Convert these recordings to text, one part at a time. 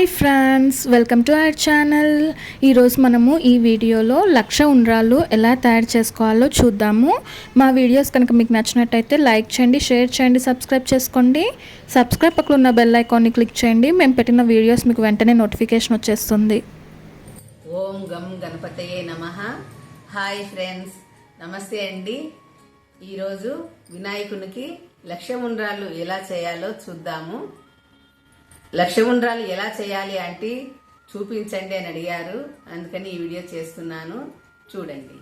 Hi friends welcome to our channel. ఈరోజు మనము ఈ వీడియోలో లక్ష ఉండ్రాలు ఎలా తయారు చేసుకోవాలో చూద్దాము. మా వీడియోస్ కనుక మీకు నచ్చినట్టయితే లైక్ చేయండి షేర్ చేయండి సబ్స్క్రైబ్ చేసుకోండి. సబ్స్క్రైబ్ పక్కన ఉన్న బెల్ ఐకాన్ని క్లిక్ చేయండి. మేము పెట్టిన వీడియోస్ మీకు వెంటనే నోటిఫికేషన్ వచ్చేస్తుంది. ఓం గం గణపతయే నమ. హాయ్ ఫ్రెండ్స్ నమస్తే అండి. ఈరోజు వినాయకునికి లక్షముండ్రాలు ఎలా చేయాలో చూద్దాము. లక్షముండ్రాలు ఎలా చేయాలి అంటే చూపించండి అని అడిగారు. అందుకని ఈ వీడియో చేస్తున్నాను. చూడండి.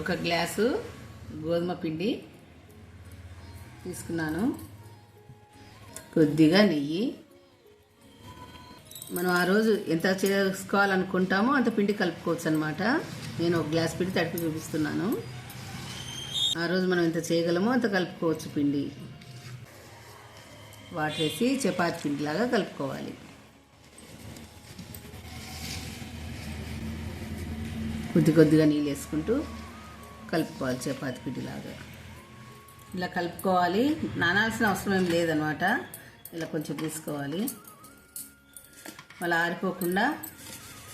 ఒక గ్లాసు గోధుమ పిండి తీసుకున్నాను. కొద్దిగా నెయ్యి. మనం ఆ రోజు ఎంత చేసుకోవాలనుకుంటామో అంత పిండి కలుపుకోవచ్చు అనమాట నేను ఒక గ్లాస్ పిండి తడిపి చూపిస్తున్నాను. ఆ రోజు మనం ఎంత చేయగలమో అంత కలుపుకోవచ్చు పిండి. వాటర్ వేసి చపాతి పిండిలాగా కలుపుకోవాలి. కొద్ది కొద్దిగా నీళ్ళు వేసుకుంటూ కలుపుకోవాలి చపాతి పిండిలాగా ఇలా కలుపుకోవాలి. నానాల్సిన అవసరం ఏం లేదనమాట. ఇలా కొంచెం తీసుకోవాలి. మళ్ళీ ఆరిపోకుండా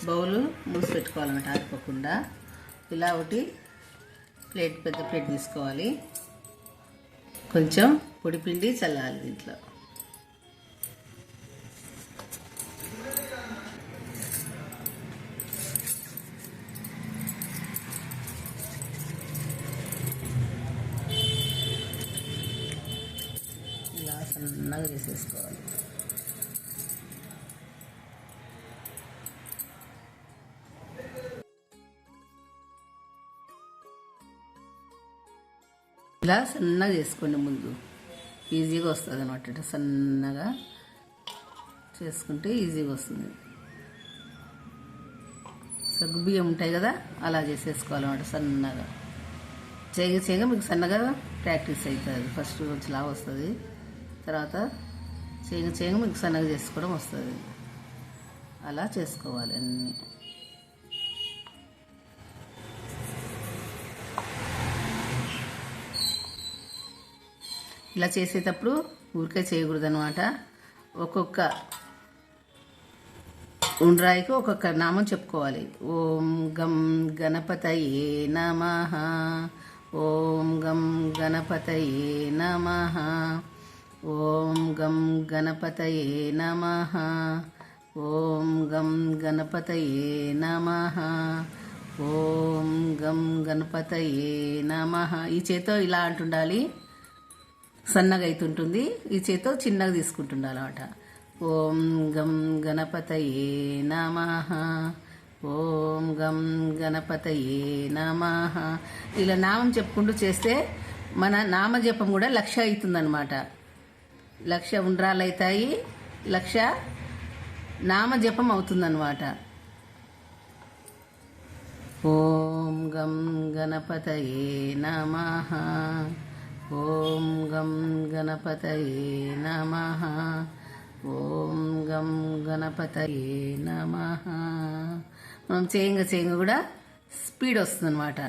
బౌలు మూసి పెట్టుకోవాలన్నమాట ఆరిపోకుండా. ఇలా ఒకటి ప్లేట్ పెద్ద ప్లేట్ తీసుకోవాలి. కొంచెం పొడి పిండి చల్లాలి దీంట్లో. బాగా వేసేసుకోవాలి ఇలా సన్నగా చేసుకోండి ముందు. ఈజీగా వస్తుంది అనమాట ఇట్లా సన్నగా చేసుకుంటే ఈజీగా వస్తుంది. సగ్గు బియ్యం ఉంటాయి కదా అలా చేసేసుకోవాలన్నమాట సన్నగా. చేయగా చేయగా మీకు సన్నగా ప్రాక్టీస్ అవుతుంది. ఫస్ట్ కొంచెం లాగా వస్తుంది. తర్వాత చేంగ చేంగ మీకు సన్నగా చేసుకోవడం వస్తుంది. అలా చేసుకోవాలి అన్నీ. ఇలా చేసేటప్పుడు ఊరికే చేయకూడదు అనమాట ఒక్కొక్క ఉండ్రాయికి ఒక్కొక్క నామం చెప్పుకోవాలి. ఓం గం గణపతయే నమ. ఓం గం గణపతయే నమ. ఓం గం గణపతయే నమ. ఓం గం గణపతయే నమ. ఓం గం గణపతయే నమ. ఈ చేతో ఇలా అంటుండాలి. సన్నగా అవుతుంటుంది ఈ చేతో చిన్నగా తీసుకుంటుండాలి అనమాట ఓం గం గణపతయే నమ. ఓం గం గణపతయే నమ. ఇలా నామం చెప్పుకుంటూ చేస్తే మన నామజపం కూడా లక్ష్య అవుతుందన్నమాట. లక్ష ఉండ్రాలు అవుతాయి లక్ష నామజపం అవుతుందన్నమాట. ఓం గం గణపతయే నమ. ఓం గం గణపతయే నమ. ఓం గం గణపతయే నమ. మనం చేయంగా చేయంగా కూడా స్పీడ్ వస్తుందన్నమాట.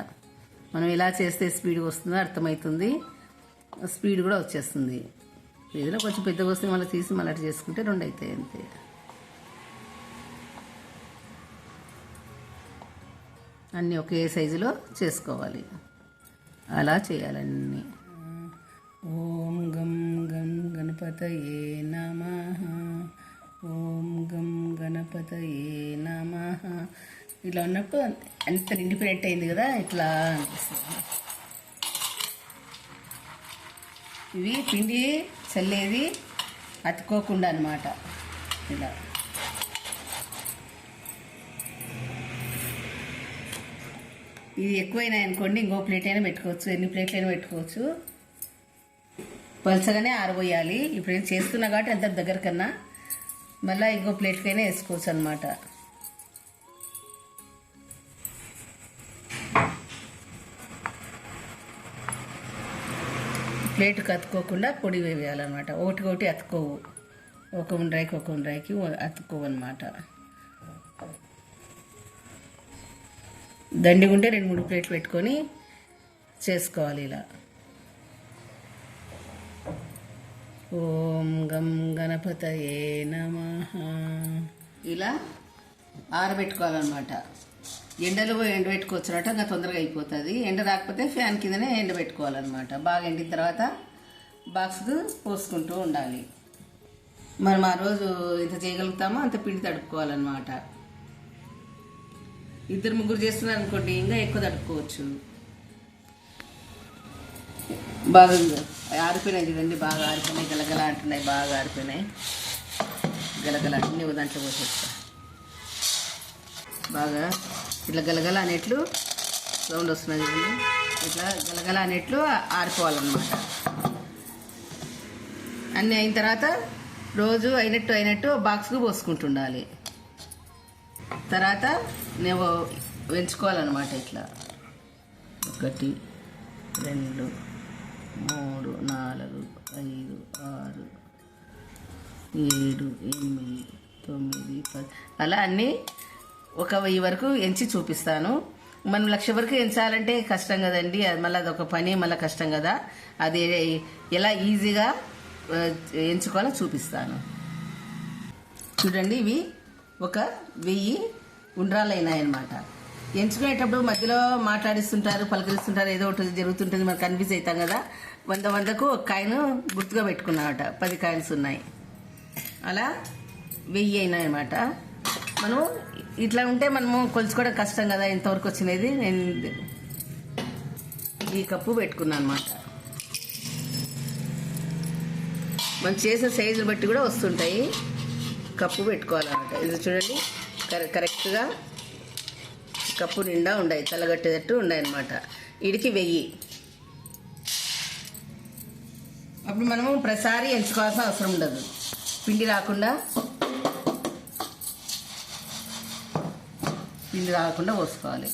మనం ఎలా చేస్తే స్పీడ్ వస్తుందో అర్థమవుతుంది స్పీడ్ కూడా వచ్చేస్తుంది. ఏదైనా కొంచెం పెద్దగా వస్తే మళ్ళీ తీసి మళ్ళీ చేసుకుంటే రెండు అవుతాయి అంతే. అన్నీ ఒకే సైజులో చేసుకోవాలి. అలా చేయాలన్నీ. ఓం గం గం గణపతయే నమ. ఓం గం గణపతయే నమ. ఇట్లా ఉన్నప్పుడు అంత ఇండిపెండెంట్ అయింది కదా ఇట్లా అనిపిస్తుంది. ఇవి పిండి చల్లేది అతుక్కోకుండా అనమాట ఇలా. ఇది ఎక్కువైనా అనుకోండి ఇంకో ప్లేట్ అయినా పెట్టుకోవచ్చు ఎన్ని ప్లేట్లైనా అయినా పెట్టుకోవచ్చు. పలసగానే ఆరబోయాలి. ఇప్పుడు నేను చేస్తున్నా కాబట్టి ఎంత దగ్గర కన్నా మళ్ళీ ఇంకో ప్లేట్కైనా వేసుకోవచ్చు అనమాట ప్లేట్కి అతుక్కోకుండా పొడి వేయాలన్నమాట. ఒకటి ఒకటి అతుక్కోవు. ఒక ఉండ్రాయికి ఒక ఉండ్రాయికి అతుక్కోవు అనమాట దండిగుంటే రెండు మూడు ప్లేట్లు పెట్టుకొని చేసుకోవాలి ఇలా. ఓం గం గణపతయే నమ. ఆరబెట్టుకోవాలన్నమాట. ఎండలో ఎండబెట్టుకోవచ్చునట ఇంకా తొందరగా అయిపోతుంది. ఎండ రాకపోతే ఫ్యాన్ కిందనే ఎండబెట్టుకోవాలన్నమాట. బాగా ఎండిన తర్వాత బాక్స్కు పోసుకుంటూ ఉండాలి. మనం ఆ రోజు ఎంత చేయగలుగుతామో? అంత పిండి తడుపుకోవాలన్నమాట. ఇద్దరు ముగ్గురు చేస్తున్నారు అనుకోండి ఇంకా ఎక్కువ తడుపుకోవచ్చు. బాగా ఆరిపోయినాయి చూడండి బాగా ఆరిపోయినాయి. గలగల అంటున్నాయి బాగా ఆరిపోయినాయి. గలగల అన్నీ దాంట్లో పోసేస్తా. బాగా ఇట్లా గలగల అనేట్లు సౌండ్ వస్తున్నది ఇట్లా గలగల అనేట్లు ఆరిపోవాలన్నమాట. అన్నీ అయిన తర్వాత రోజు అయినట్టు అయినట్టు బాక్స్కు పోసుకుంటుండాలి. తర్వాత నేను పెంచుకోవాలన్నమాట ఇట్లా. ఒకటి రెండు మూడు నాలుగు ఐదు ఆరు ఏడు ఎనిమిది తొమ్మిది పది. అలా అన్నీ ఒక వెయ్యి వరకు ఎంచి చూపిస్తాను. మనం లక్ష వరకు ఎంచాలంటే కష్టం కదండి. అది మళ్ళీ అదొక పని మళ్ళీ కష్టం కదా. అది ఎలా ఈజీగా ఎంచుకోవాలో చూపిస్తాను. చూడండి ఇవి ఒక వెయ్యి ఉండ్రాలైనాయన్నమాట ఎంచుకునేటప్పుడు మధ్యలో మాట్లాడిస్తుంటారు పలకరిస్తుంటారు ఏదో ఒకటి జరుగుతుంటుంది మనకు కన్ఫ్యూజ్ అవుతాం కదా. వంద వందకు ఒక కాయను గుర్తుగా పెట్టుకున్నామట పది కాయిన్స్ ఉన్నాయి. అలా వెయ్యి అయినాయన్నమాట. మనం ఇట్లా ఉంటే మనము కొలుచుకోవడం కష్టం కదా ఎంతవరకు వచ్చినది? నేను ఈ కప్పు పెట్టుకున్నాను అనమాట మనం చేసే సైజులు బట్టి కూడా వస్తుంటాయి. కప్పు పెట్టుకోవాలన్నమాట. ఇది చూడండి కరె కరెక్ట్గా కప్పు నిండా ఉండాయి తలగట్టేటట్టు ఉన్నాయి అనమాట వీడికి వెయ్యి. అప్పుడు మనము ప్రతిసారి ఎంచుకోవాల్సిన అవసరం ఉండదు. పిండి రాకుండా పిండి రాకుండా పోసుకోవాలి.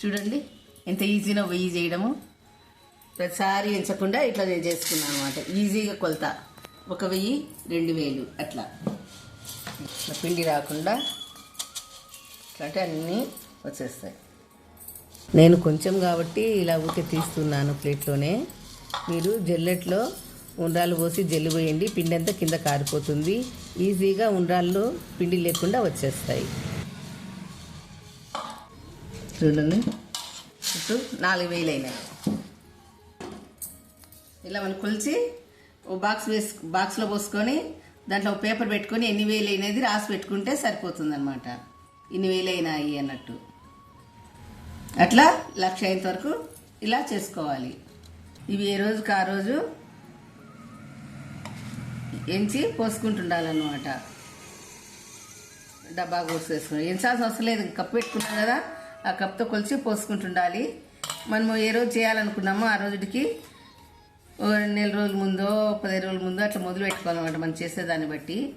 చూడండి ఎంత ఈజీనో వెయ్యి చేయడము. ప్రతిసారి ఎంచకుండా ఇట్లా నేను చేసుకున్నాను అనమాట ఈజీగా కొలత. ఒక వెయ్యి రెండు వేలు అట్లా. ఇట్లా పిండి రాకుండా అట్లాంటి అంటే అన్నీ వచ్చేస్తాయి. నేను కొంచెం కాబట్టి ఇలా ఊరికే తీస్తున్నాను ప్లేట్లోనే. మీరు జల్లెట్లో ఉండ్రాలు పోసి జల్లు పోయండి పిండి అంతా కింద కారిపోతుంది. ఈజీగా ఉండ్రాళ్ళు పిండి లేకుండా వచ్చేస్తాయి. చూడండి. చుట్టూ నాలుగు వేలు అయినాయి. ఇలా మనం కొలిచి ఓ బాక్స్ వేసు బాక్స్లో పోసుకొని దాంట్లో పేపర్ పెట్టుకొని ఎన్ని వేలు అయినది రాసి పెట్టుకుంటే సరిపోతుంది అనమాట ఇన్ని వేలు అయినాయి అన్నట్టు. అట్లా లక్ష అయినంత వరకు ఇలా చేసుకోవాలి. ఇవి ఏ రోజుకి ఆ రోజు ఎంచి పోసుకుంటుండాలన్నమాట. డబ్బా పోసేసుకుని. ఎంచాల్సిన అవసరం లేదు కప్పు పెట్టుకున్నాం కదా ఆ కప్తో కొలిచి పోసుకుంటుండాలి. మనము ఏ రోజు చేయాలనుకున్నామో ఆ రోజుకి ఓ నెల రోజుల ముందో పదిహేను రోజుల ముందో అట్లా మొదలు పెట్టుకోవాలన్నమాట మనం చేసేదాన్ని బట్టి.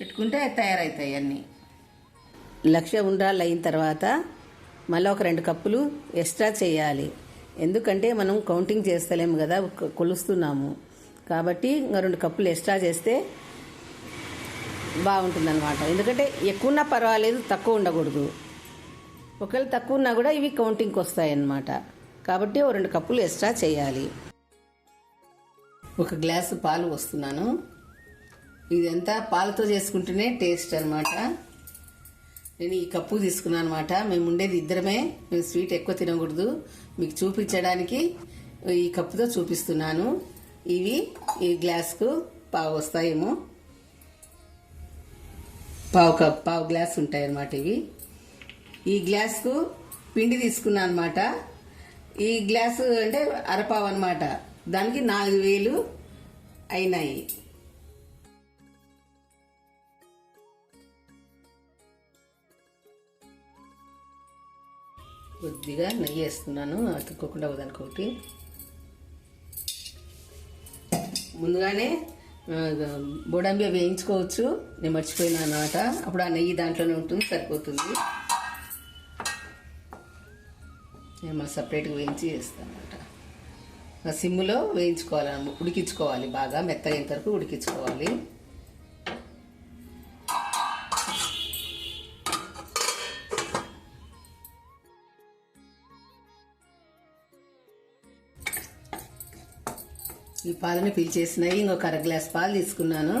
పెట్టుకుంటే తయారవుతాయి అన్నీ. లక్ష ఉండాలు అయిన తర్వాత మళ్ళీ ఒక రెండు కప్పులు ఎక్స్ట్రా చేయాలి. ఎందుకంటే మనం కౌంటింగ్ చేస్తలేము కదా కొలుస్తున్నాము. కాబట్టి ఇంకా రెండు కప్పులు ఎక్స్ట్రా చేస్తే బాగుంటుందన్నమాట. ఎందుకంటే ఎక్కువ ఉన్నా పర్వాలేదు తక్కువ ఉండకూడదు. ఒకవేళ తక్కువ ఉన్నా కూడా ఇవి కౌంటింగ్కి వస్తాయి అన్నమాట కాబట్టి ఓ రెండు కప్పులు ఎక్స్ట్రా చేయాలి. ఒక గ్లాసు పాలు వస్తున్నాను ఇదంతా పాలతో చేసుకుంటేనే టేస్ట్ అనమాట నేను ఈ కప్పు తీసుకున్నాను అనమాట మేము ఉండేది ఇద్దరమే. మేము స్వీట్ ఎక్కువ తినకూడదు. మీకు చూపించడానికి ఈ కప్పుతో చూపిస్తున్నాను. ఇవి ఈ గ్లాస్కు పావు వస్తాయేమో. పావు కప్ పావు గ్లాస్ ఉంటాయి అన్నమాట ఇవి. ఈ గ్లాస్కు పిండి తీసుకున్నాను అనమాట ఈ గ్లాసు అంటే అరపావు అనమాట దానికి నాలుగు వేలు అయినాయి. కొద్దిగా నెయ్యి వేస్తున్నాను అతుక్కోకుండా ఒకదానికొకటి ముందుగానే ఆ, వేయించుకోవచ్చు. నేను మర్చిపోయినా అనమాట అప్పుడు ఆ నెయ్యి దాంట్లోనే ఉంటుంది సరిపోతుంది. నేను మళ్ళీ సపరేట్గా వేయించి వేస్తాను అనమాట సిమ్ములో వేయించుకోవాలి ఉడికించుకోవాలి బాగా మెత్తగైన వరకు ఉడికించుకోవాలి. ఈ పాలని పీల్చేసినాయి ఇంకొక అర గ్లాస్ పాలు తీసుకున్నాను.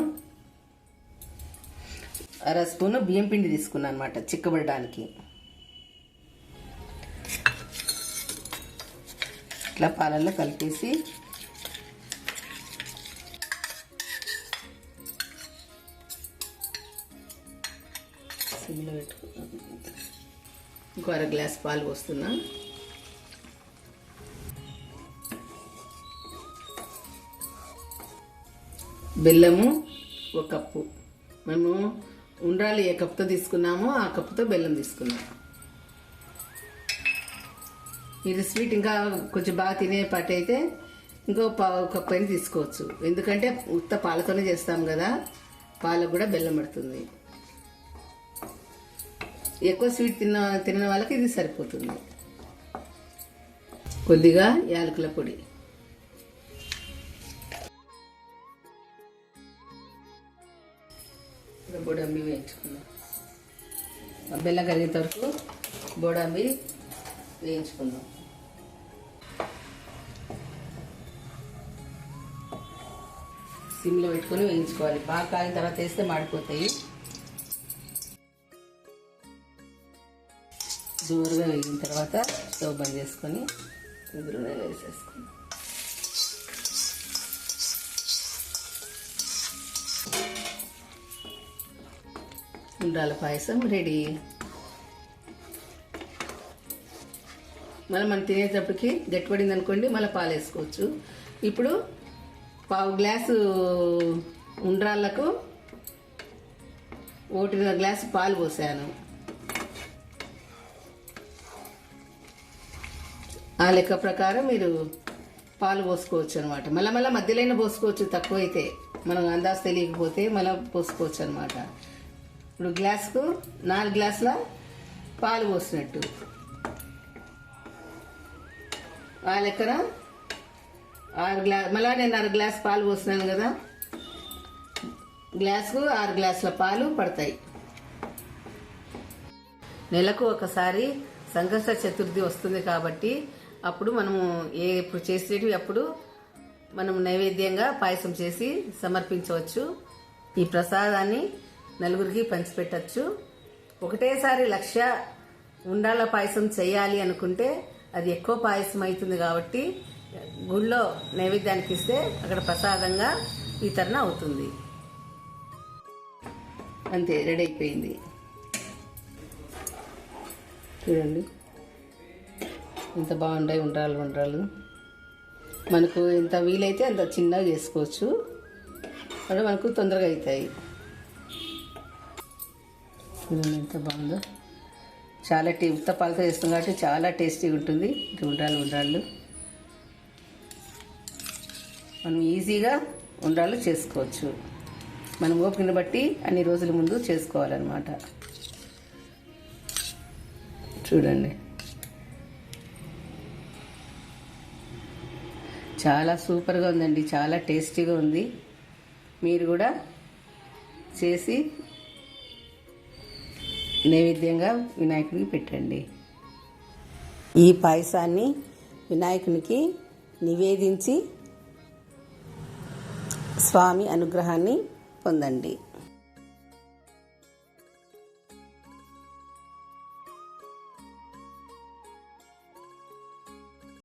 అర స్పూన్ బియ్యం పిండి తీసుకున్నాను అనమాట చిక్కబడడానికి. ఇట్లా పాలల్లో కలిపేసి సిమ్లో పెట్టుకున్నాను. ఇంకో అర గ్లాస్ పాలు పోస్తున్నాను బెల్లము ఒక కప్పు. మేము ఉండ్రాలు ఏ కప్పుతో తీసుకున్నామో ఆ కప్పుతో బెల్లం తీసుకున్నాం. ఇది స్వీట్ ఇంకా కొంచెం బాగా తినే పాట అయితే ఇంకో పావు కప్పు అయినా తీసుకోవచ్చు. ఎందుకంటే ఉత్త పాలతోనే చేస్తాం కదా పాలకు కూడా బెల్లం పడుతుంది. ఎక్కువ స్వీట్ తిన్న తిన్న వాళ్ళకి ఇది సరిపోతుంది. కొద్దిగా యాలకుల పొడి. బోడంబి వేయించుకుందాం బెల్లం కరిగేంత వరకు బోడంబి వేయించుకుందాం సిమ్లో పెట్టుకొని వేయించుకోవాలి. బాగా కాగిన తర్వాత వేస్తే మాడిపోతాయి. దూరగా వేగిన తర్వాత స్టవ్ బంద్ చేసుకొని ఎదురుగా వేసేసుకుందాం. ఉండాల పాయసం రెడీ. మళ్ళీ మనం తినేటప్పటికి గట్టిపడింది అనుకోండి మళ్ళీ పాలు వేసుకోవచ్చు ఇప్పుడు పావు గ్లాసు ఉండ్రాళ్ళకు ఒకటిన్నర గ్లాసు పాలు పోసాను. ఆ లెక్క ప్రకారం మీరు పాలు పోసుకోవచ్చు అనమాట మళ్ళీ మళ్ళీ మధ్యలో పోసుకోవచ్చు తక్కువ అయితే మనం అందాజు తెలియకపోతే మళ్ళీ పోసుకోవచ్చు అనమాట ఇప్పుడు గ్లాస్కు నాలుగు గ్లాసుల పాలు పోసినట్టు. ఆ లెక్కన ఆరు గ్లాస్ మళ్ళీ నేను ఆరు గ్లాస్ పాలు పోసినాను కదా. గ్లాసుకు ఆరు గ్లాసుల పాలు పడతాయి. నెలకు ఒకసారి సంకష్ట చతుర్థి వస్తుంది కాబట్టి అప్పుడు మనము ఏ ఇప్పుడు చేసేటివి అప్పుడు మనం నైవేద్యంగా పాయసం చేసి సమర్పించవచ్చు. ఈ ప్రసాదాన్ని నలుగురికి పంచిపెట్టచ్చు. ఒకటేసారి లక్ష ఉండాల పాయసం చేయాలి అనుకుంటే అది ఎక్కువ పాయసం అవుతుంది కాబట్టి గుళ్ళో నైవేద్యానికి ఇస్తే అక్కడ ప్రసాదంగా వితరణ అవుతుంది. అంతే రెడీ అయిపోయింది. చూడండి. ఎంత బాగుంటాయి ఉండ్రాలు ఉండ్రాలు మనకు ఎంత వీలైతే అంత చిన్నగా చేసుకోవచ్చు. అంటే మనకు తొందరగా అవుతాయి. చూడండి ఎంత బాగుందో. చాలా టీ ఉత్త పాలతో చేస్తాం కాబట్టి చాలా టేస్టీగా ఉంటుంది. ఉండాలి ఉండ్రాలు మనం ఈజీగా ఉండ్రాలు చేసుకోవచ్చు. మనం ఓపికను బట్టి అన్ని రోజుల ముందు చేసుకోవాలన్నమాట. చూడండి. చాలా సూపర్గా ఉందండి. చాలా టేస్టీగా ఉంది. మీరు కూడా చేసి నైవేద్యంగా వినాయకుడికి పెట్టండి. ఈ పాయసాన్ని వినాయకునికి నివేదించి స్వామి అనుగ్రహాన్ని పొందండి.